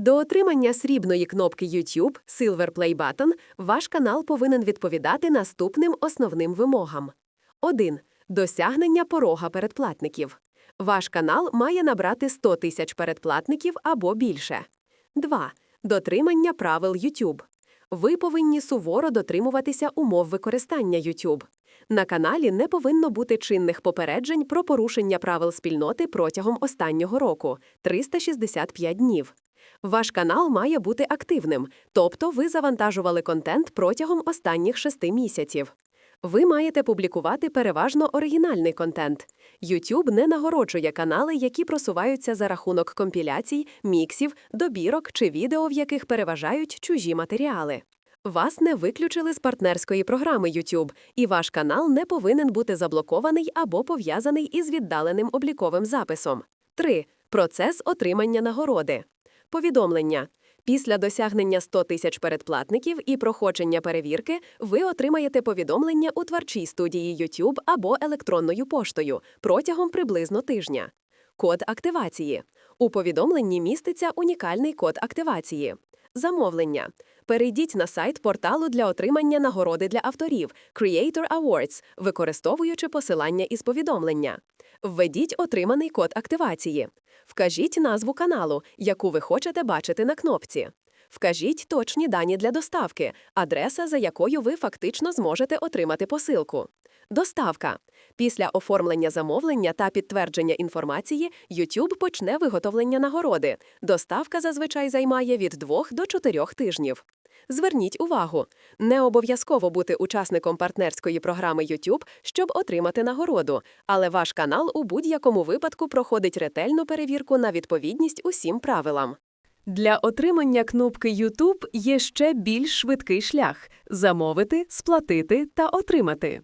До отримання срібної кнопки YouTube Silver Play Button ваш канал повинен відповідати наступним основним вимогам. 1. Досягнення порога передплатників. Ваш канал має набрати 100 тисяч передплатників або більше. 2. Дотримання правил YouTube. Ви повинні суворо дотримуватися умов використання YouTube. На каналі не повинно бути чинних попереджень про порушення правил спільноти протягом останнього року 365 днів. Ваш канал має бути активним, тобто ви завантажували контент протягом останніх шести місяців. Ви маєте публікувати переважно оригінальний контент. YouTube не нагороджує канали, які просуваються за рахунок компіляцій, міксів, добірок чи відео, в яких переважають чужі матеріали. Вас не виключили з партнерської програми YouTube, і ваш канал не повинен бути заблокований або пов'язаний із віддаленим обліковим записом. 3. Процес отримання нагороди. Повідомлення. Після досягнення 100 тисяч передплатників і проходження перевірки ви отримаєте повідомлення у творчій студії YouTube або електронною поштою протягом приблизно тижня. Код активації. У повідомленні міститься унікальний код активації. Замовлення. Перейдіть на сайт порталу для отримання нагороди для авторів Creator Awards, використовуючи посилання із повідомлення. Введіть отриманий код активації. Вкажіть назву каналу, яку ви хочете бачити на кнопці. Вкажіть точні дані для доставки, адреса, за якою ви фактично зможете отримати посилку. Доставка. Після оформлення замовлення та підтвердження інформації YouTube почне виготовлення нагороди. Доставка зазвичай займає від 2 до 4 тижнів. Зверніть увагу, не обов'язково бути учасником партнерської програми YouTube, щоб отримати нагороду, але ваш канал у будь-якому випадку проходить ретельну перевірку на відповідність усім правилам. Для отримання кнопки YouTube є ще більш швидкий шлях замовити, сплатити та отримати.